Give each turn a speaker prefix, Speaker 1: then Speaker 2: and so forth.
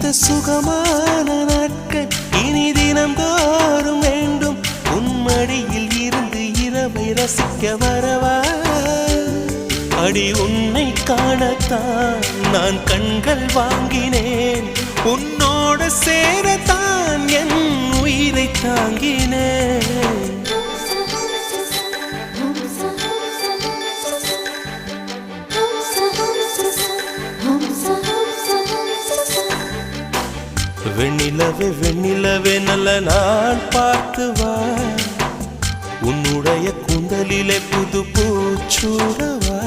Speaker 1: இந்த சுகமான நாட்கள் இனி தினம் தோறும் வேண்டும். உன்மடியில் இருந்து இரவை ரசிக்க வரவா? அடி உன்னை காணத்தான் நான் கண்கள் வாங்கினேன். உன்னோட சேரத்தான் என் உயிரை தாங்கி வெண்ணிலவே வெண்ணிலவே நல்ல நான் பார்த்து வா. உன்னுடைய குந்தலிலே புது பூச்சூடவா